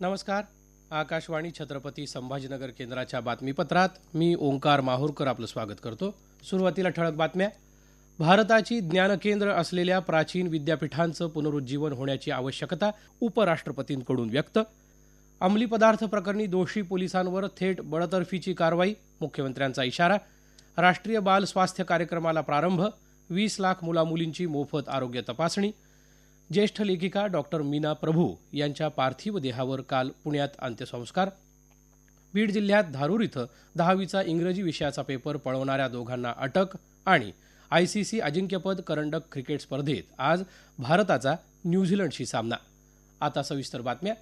नमस्कार. आकाशवाणी छत्रपती संभाजीनगर केंद्राच्या बातमीपत्रात मी ओंकार माहूरकर आपलं स्वागत करतो. सुरुवातीला ठळक बातम्या. भारताची ज्ञानकेंद्र असलेल्या प्राचीन विद्यापीठांचं पुनरुज्जीवन होण्याची आवश्यकता उपराष्ट्रपतींकडून व्यक्त. अंमली पदार्थ प्रकरणी दोषी पोलिसांवर थेट बडतर्फीची कारवाई मुख्यमंत्र्यांचा इशारा. राष्ट्रीय बाल स्वास्थ्य कार्यक्रमाला प्रारंभ वीस लाख मुलामुलींची मोफत आरोग्य तपासणी. ज्येष्ठ लेखिका डॉक्टर मीना प्रभू यांच्या पार्थिव देहावर काल पुण्यात अंत्यसंस्कार. बीड जिल्ह्यात धारूर इथं दहावीचा इंग्रजी विषयाचा पेपर पळवणाऱ्या दोघांना अटक आणि आयसीसी अजिंक्यपद करंडक क्रिकेट स्पर्धेत आज भारताचा न्यूझीलंडशी सामना. आता सविस्तर बातम्या.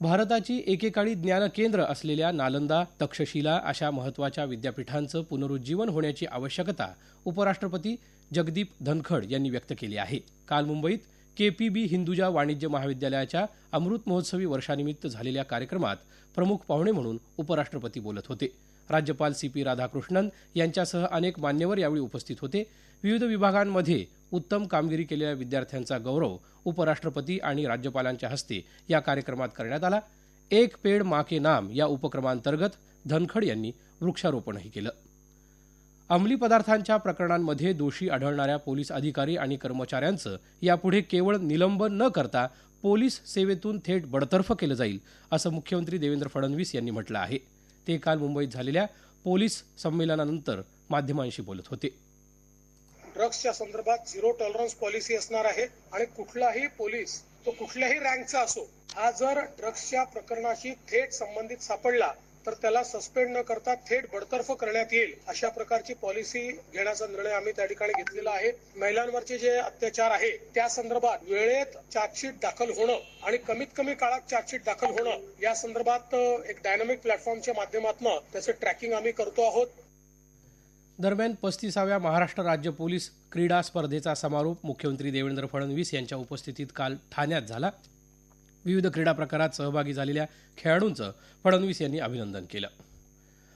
भारताची एकेकाळी ज्ञान केंद्र असलेल्या नालंदा तक्षशिला अशा महत्त्वाच्या विद्यापीठांचं पुनरुज्जीवन होण्याची आवश्यकता उपराष्ट्रपती जगदीप धनखड यांनी व्यक्त केली आहे. काल मुंबईत के पी बी हिंदुजा वाणिज्य महाविद्यालयाच्या अमृत महोत्सवी वर्षानिमित्त झालेल्या कार्यक्रमात प्रमुख पाहुणे म्हणून उपराष्ट्रपती बोलत होते. राज्यपाल सी पी राधाकृष्णन यांच्यासह अनेक मान्यवर यावेळी उपस्थित होते. विविध विभागांमध्ये उत्तम कामगिरी केलेल्या विद्यार्थ्यांचा गौरव उपराष्ट्रपती आणि राज्यपालांच्या हस्ते या कार्यक्रमात करण्यात आला. एक पेड माके नाम या उपक्रमांतर्गत धनखड यांनी वृक्षारोपणही केलं. अंमली पदार्थांच्या प्रकरणांमध्ये दोषी आढळणाऱ्या पोलीस अधिकारी आणि कर्मचाऱ्यांचं यापुढे केवळ निलंबन न करता पोलीस सेवेतून थेट बडतर्फ केलं जाईल असं मुख्यमंत्री देवेंद्र फडणवीस यांनी म्हटलं आहे. ते काल मुंबईत झालेल्या पोलीस संमेलनानंतर माध्यमांशी बोलत होते. ड्रग्सच्या संदर्भात झिरो टॉलरन्स पॉलिसी असणार आहे आणि कुठलाही पोलीस तो कुठल्याही रँकचा असो हा जर ड्रग्सच्या प्रकरणाशी थेट संबंधित सापडला तर त्याला सस्पेंड न करता थेट बडतर्फ करण्यात येईल अशा प्रकारची पॉलिसी घेण्याचा निर्णय आम्ही त्या ठिकाणी घेतलेला आहे. महिलांवरचे जे अत्याचार आहे त्या संदर्भात वेळेत चार्जशीट दाखल होणं आणि कमीत कमी काळात चार्जशीट दाखल होणं या संदर्भात एक डायनामिक प्लॅटफॉर्मच्या माध्यमातून त्याचं ट्रॅकिंग आम्ही करतो आहोत. दरम्यान पस्तीसाव्या महाराष्ट्र राज्य पोलीस क्रीडा स्पर्धेचा समारोप मुख्यमंत्री देवेंद्र फडणवीस यांच्या उपस्थितीत काल ठाण्यात झाला. विविध क्रीडा प्रकारात सहभागी झालेल्या खेळाडूंचं फडणवीस यांनी अभिनंदन केलं.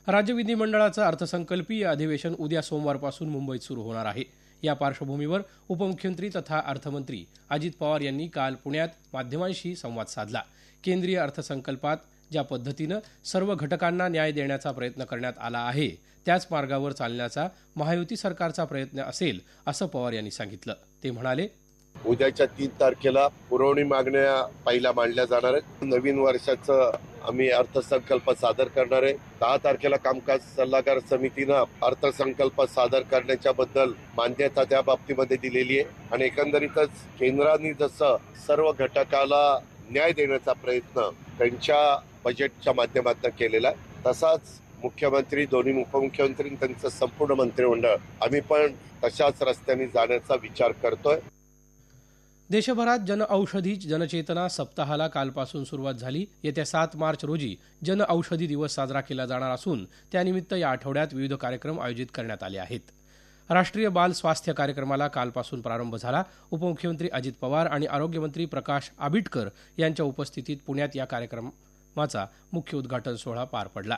राज्य विधिमंडळाचं अर्थसंकल्पीय अधिवेशन उद्या सोमवारपासून मुंबईत सुरू होणार आहे. या पार्श्वभूमीवर उपमुख्यमंत्री तथा अर्थमंत्री अजित पवार यांनी काल पुण्यात माध्यमांशी संवाद साधला. केंद्रीय अर्थसंकल्पात ज्या पद्धतीनं सर्व घटकांना न्याय देण्याचा प्रयत्न करण्यात आला आहे त्याच मार्गावर चालण्याचा महायुती सरकारचा प्रयत्न असेल असं पवार यांनी सांगितलं. ते म्हणाले उद्याच्या तीन तारखेला पुरवणी मागण्या पहिल्या मांडल्या जाणार आहेत. नवीन वर्षाचं आम्ही अर्थसंकल्प सादर करणार आहे. दहा तारखेला कामकाज सल्लागार समितीनं अर्थसंकल्प सादर करण्याच्या बद्दल मान्यता त्या बाबतीमध्ये दिलेली आहे. आणि एकंदरीतच केंद्राने जसं सर्व घटकाला न्याय देण्याचा प्रयत्न त्यांच्या बजेटच्या माध्यमातून केलेला आहे तसाच मुख्यमंत्री दोन्ही उपमुख्यमंत्री त्यांचं संपूर्ण मंत्रिमंडळ आम्ही पण तशाच रस्त्याने जाण्याचा विचार करतोय. देशभरात जनऔषधी जनचेतना सप्ताहाला कालपासून सुरुवात झाली. येत्या सात मार्च रोजी जनऔषधी दिवस साजरा केला जाणार असून त्यानिमित्त या आठवड्यात विविध कार्यक्रम आयोजित करण्यात आले आहेत. राष्ट्रीय बाल स्वास्थ्य कार्यक्रमाला कालपासून प्रारंभ झाला. उपमुख्यमंत्री अजित पवार आणि आरोग्यमंत्री प्रकाश आबिटकर यांच्या उपस्थितीत पुण्यात या कार्यक्रमाचा मुख्य उद्घाटन सोहळा पार पडला.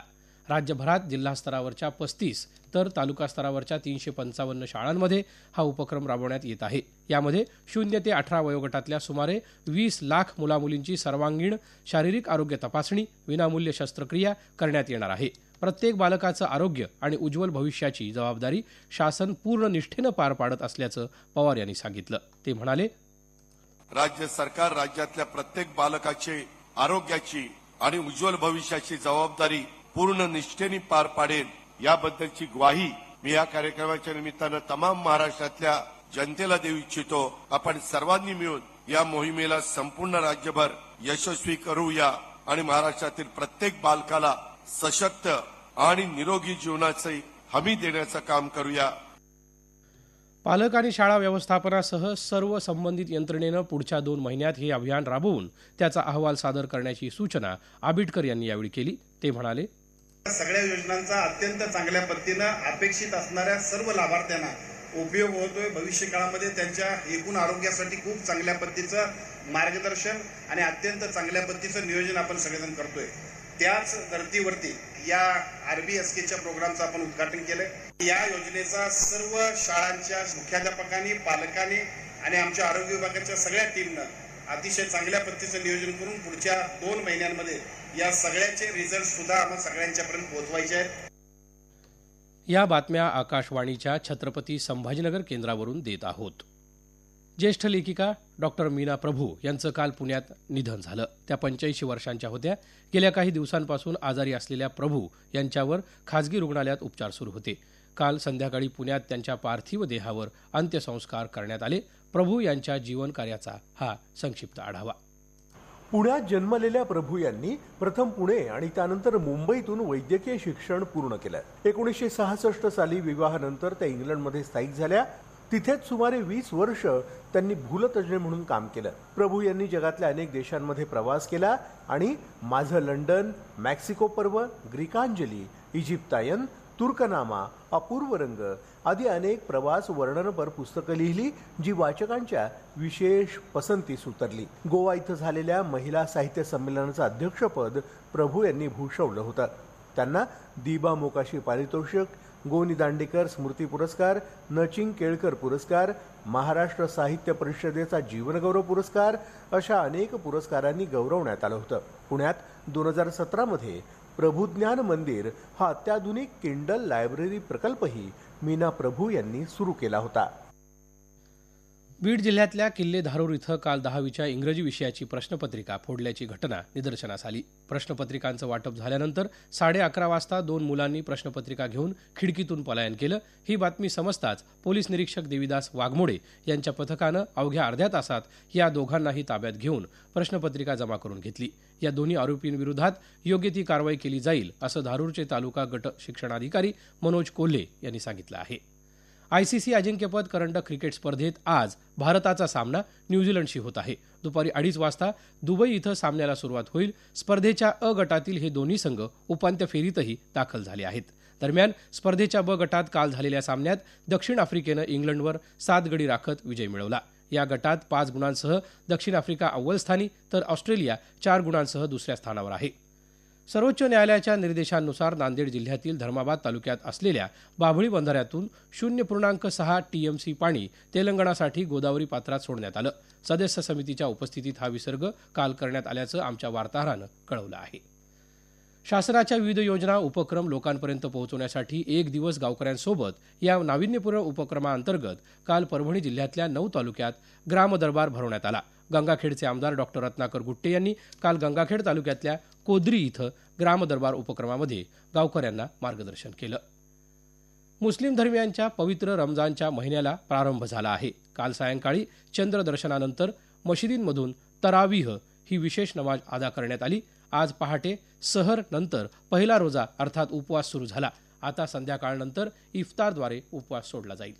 राज्यभरात जिल्हास्तरावरच्या पस्तीस तर तालुका स्तरावरच्या तीनशे पंचावन्न शाळांमध्ये हा उपक्रम राबवण्यात येत आहे. यामध्ये शून्य ते अठरा वयोगटातल्या सुमारे वीस लाख मुलामुलींची सर्वांगीण शारीरिक आरोग्य तपासणी विनामूल्य शस्त्रक्रिया करण्यात येणार आहे. प्रत्येक बालकाचं आरोग्य आणि उज्ज्वल भविष्याची जबाबदारी शासन पूर्ण निष्ठेनं पार पाडत असल्याचं पवार यांनी सांगितलं. ते म्हणाले राज्य सरकार राज्यातल्या प्रत्येक बालकाची आरोग्याची आणि उज्ज्वल भविष्याची जबाबदारी पूर्ण निष्ठेने पार पाडेल याबद्दलची ग्वाही मी या कार्यक्रमाच्या निमित्तानं तमाम महाराष्ट्रातल्या जनतेला देऊ इच्छितो. आपण सर्वांनी मिळून या मोहिमेला संपूर्ण राज्यभर यशस्वी करूया आणि महाराष्ट्रातील प्रत्येक बालकाला सशक्त आणि निरोगी जीवनाची हमी देण्याचं काम करूया. पालक आणि शाळा व्यवस्थापनासह सर्व संबंधित यंत्रणेनं पुढच्या दोन महिन्यात हे अभियान राबवून त्याचा अहवाल सादर करण्याची सूचना आबिटकर यांनी यावेळी केली. ते म्हणाले सगळ्या योजनांचा अत्यंत चांगल्या पद्धतीनं अपेक्षित असणाऱ्या सर्व लाभार्थ्यांना उपयोग होतोय. भविष्य काळामध्ये त्यांच्या एकूण आरोग्यासाठी खूप चांगल्या पद्धतीचं मार्गदर्शन आणि अत्यंत चांगल्या पद्धतीचं नियोजन आपण सगळेजण करतोय. त्याच धर्तीवरती या आरबीएसकेच्या प्रोग्रामचं आपण उद्घाटन केलंय. या योजनेचा सर्व शाळांच्या मुख्याध्यापकांनी पालकांनी आणि आमच्या आरोग्य विभागाच्या सगळ्या टीमनं अतिशय चांगल्या पद्धतीचं नियोजन करून पुढच्या दोन महिन्यांमध्ये या सगळ्याचे रिझल्ट सुद्धा आम्हाला सगळ्यांच्यापर्यंत पोहोचवायचे आहेत. या बातम्या आकाशवाणीच्या छत्रपती संभाजीनगर केंद्रावरून देत आहोत. ज्येष्ठ लेखिका डॉक्टर मीना प्रभू यांचं काल पुण्यात निधन झालं. त्या पंच्याऐंशी वर्षांच्या होत्या. गेल्या काही दिवसांपासून आजारी असलेल्या प्रभू यांच्यावर खाजगी रुग्णालयात उपचार सुरू होते. काल संध्याकाळी पुण्यात त्यांच्या पार्थिव देहावर अंत्यसंस्कार करण्यात आले. प्रभू यांच्या जीवन कार्याचा हा संक्षिप्त आढावा. पुण्यात जन्मलेल्या प्रभू यांनी प्रथम पुणे आणि त्यानंतर मुंबईतून वैद्यकीय शिक्षण पूर्ण केलं. एकोणीसशे सहासष्ट साली विवाहानंतर त्या इंग्लंडमध्ये स्थायिक झाल्या. तिथेच सुमारे वीस वर्ष त्यांनी भूलतज्ञ म्हणून काम केलं. प्रभू यांनी जगातल्या अनेक देशांमध्ये प्रवास केला आणि माझं लंडन मॅक्सिको पर्व ग्रीकांजली इजिप्तायन तुर्कनामा अपूर्व रंग आदी अनेक प्रवास वर्णनपर पुस्तकं लिहिली जी वाचकांच्या विशेष पसंतीस उतरली गोवा इथं झालेल्या महिला साहित्य संमेलनाचं अध्यक्षपद प्रभू यांनी भूषवलं होतं. त्यांना दिबा मोकाशी पारितोषिक गोनी दांडेकर स्मृती पुरस्कार नचिंग केळकर पुरस्कार महाराष्ट्र साहित्य परिषदेचा जीवनगौरव पुरस्कार अशा अनेक पुरस्कारांनी गौरवण्यात आलं होतं. पुण्यात दोन हजार सतरामध्ये प्रभुज्ञान मंदिर हा अत्याधुनिक किंडल लायब्ररी प्रकल्पही मीना प्रभू यांनी सुरू केला होता. बीड जिल्ह्यातल्या किल्ले धारूर इथं काल दहावीच्या इंग्रजी विषयाची प्रश्नपत्रिका फोडल्याची घटना निदर्शनास आली. प्रश्नपत्रिकांचं वाटप झाल्यानंतर साडे अकरा वाजता दोन मुलांनी प्रश्नपत्रिका घेऊन खिडकीतून पलायन केलं. ही बातमी समजताच पोलीस निरीक्षक देवीदास वाघमोडे यांच्या पथकानं अवघ्या अर्ध्या तासात या दोघांनाही ताब्यात घेऊन प्रश्नपत्रिका जमा करून घेतली. या दोन्ही आरोपींविरोधात योग्य ती कारवाई केली जाईल असं धारूरचे तालुका गट शिक्षणाधिकारी मनोज कोल्हे यांनी सांगितलं आहे. आयसीसी अजिंक्यपद करंडक क्रिकेट स्पर्धेत आज भारताचा सामना न्यूझीलंडशी होत आहे. दुपारी अडीच वाजता दुबई इथं सामन्याला सुरुवात होईल. स्पर्धेच्या अ गटातील हे दोन्ही संघ उपांत्य फेरीतही दाखल झाले आहेत. दरम्यान स्पर्धेच्या ब गटात काल झालेल्या सामन्यात दक्षिण आफ्रिकेनं इंग्लंडवर सात गडी राखत विजय मिळवला. या गटात पाच गुणांसह दक्षिण आफ्रिका अव्वल स्थानी तर ऑस्ट्रेलिया चार गुणांसह दुसऱ्या स्थानावर आहे. सर्वोच्च न्यायालयाच्या निर्देशांनुसार नांदेड जिल्ह्यातील धर्माबाद तालुक्यात असलेल्या बाभळी बंधाऱ्यातून शून्य पूर्णांक सहा टीएमसी पाणी तेलंगणासाठी गोदावरी पात्रात सोडण्यात आलं. सदस्य समितीच्या उपस्थितीत हा विसर्ग काल करण्यात आल्याचं आमच्या वार्ताहरानं कळवलं आहे. शासनाच्या विविध योजना उपक्रम लोकांपर्यंत पोहोचवण्यासाठी एक दिवस गावकऱ्यांसोबत या नाविन्यपूर्ण उपक्रमाअंतर्गत काल परभणी जिल्ह्यातल्या नऊ तालुक्यात ग्रामदरबार भरवण्यात आला. गंगाखेडचे आमदार डॉक्टर रत्नाकर गुट्टे यांनी काल गंगाखेड तालुक्यातल्या कोदरी इथं ग्रामदरबार उपक्रमामध्ये गावकऱ्यांना मार्गदर्शन केलं. मुस्लिम धर्मियांच्या पवित्र रमजानच्या महिन्याला प्रारंभ झाला आहे. काल सायंकाळी चंद्रदर्शनानंतर मशिदींमधून तरावीह ही विशेष नमाज अदा करण्यात आली. आज पहाटे सहर नंतर पहिला रोजा अर्थात उपवास सुरू झाला. आता संध्याकाळनंतर इफ्तारद्वारे उपवास सोडला जाईल.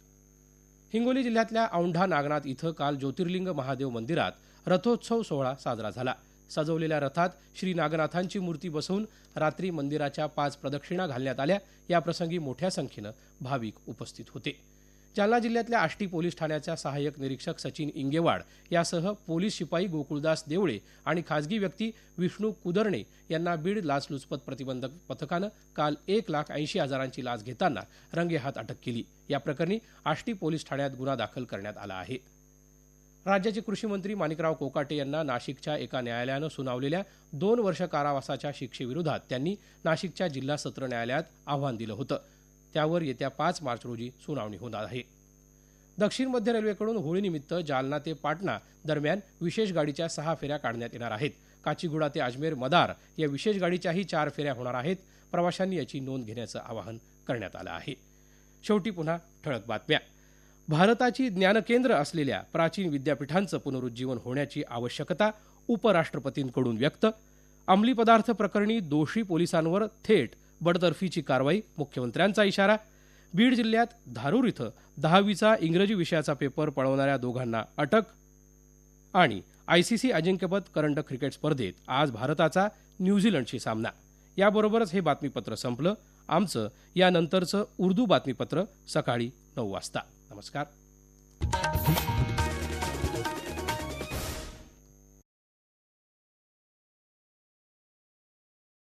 हिंगोली जिल्ह्यातल्या औंढा नागनाथ इथं काल ज्योतिर्लिंग महादेव मंदिरात रथोत्सव सोहळा साजरा झाला. सजवलेल्या रथात श्री नागनाथांची मूर्ती बसवून रात्री मंदिराच्या पाच प्रदक्षिणा घालण्यात आल्या. याप्रसंगी मोठ्या संख्येनं भाविक उपस्थित होते. जालना जिल्ह्यातल्या आष्टी पोलीस ठाण्याच्या सहाय्यक निरीक्षक सचिन इंगेवाड यासह पोलीस शिपाई गोकुळदास देवळे आणि खासगी व्यक्ती विष्णू कुदरणे यांना बीड लाचलुचपत प्रतिबंधक पथकानं काल एक लाख ऐंशी हजारांची लाच घेताना रंगेहात अटक केली. या प्रकरणी आष्टी पोलीस ठाण्यात गुन्हा दाखल करण्यात आला आहे. राज्याचे कृषी मंत्री माणिकराव कोकाटे यांना नाशिकच्या एका न्यायालयानं सुनावलेल्या दोन वर्ष कारावासाच्या शिक्षेविरोधात त्यांनी नाशिकच्या जिल्हा सत्र न्यायालयात आव्हान दिलं होतं. त्यावर येत्या पाच मार्च रोजी सुनावणी होणार आहे. दक्षिण मध्य रेल्वेकडून होळीनिमित्त जालना ते पाटणा दरम्यान विशेष गाडीच्या सहा फेऱ्या काढण्यात येणार आहेत. काचीगुडा ते अजमेर मदार या विशेष गाडीच्याही चार फेऱ्या होणार आहेत. प्रवाशांनी याची नोंद घेण्याचं आवाहन करण्यात आलं आहे. शेवटी पुन्हा ठळक बातम्या. भारताची ज्ञानकेंद्र असलेल्या प्राचीन विद्यापीठांचं पुनरुज्जीवन होण्याची आवश्यकता उपराष्ट्रपतींकडून व्यक्त. अंमली पदार्थ प्रकरणी दोषी पोलिसांवर थेट बडतर्फीची कारवाई मुख्यमंत्र्यांचा इशारा. बीड जिल्ह्यात धारूर इथं दहावीचा इंग्रजी विषयाचा पेपर पळवणाऱ्या दोघांना अटक. आणि आयसीसी अजिंक्यपद करंडक क्रिकेट स्पर्धेत आज भारताचा न्यूझीलंडशी सामना. याबरोबरच हे बातमीपत्र संपलं. आमचं यानंतरचं उर्दू बातमीपत्र सकाळी नऊ वाजता. नमस्कार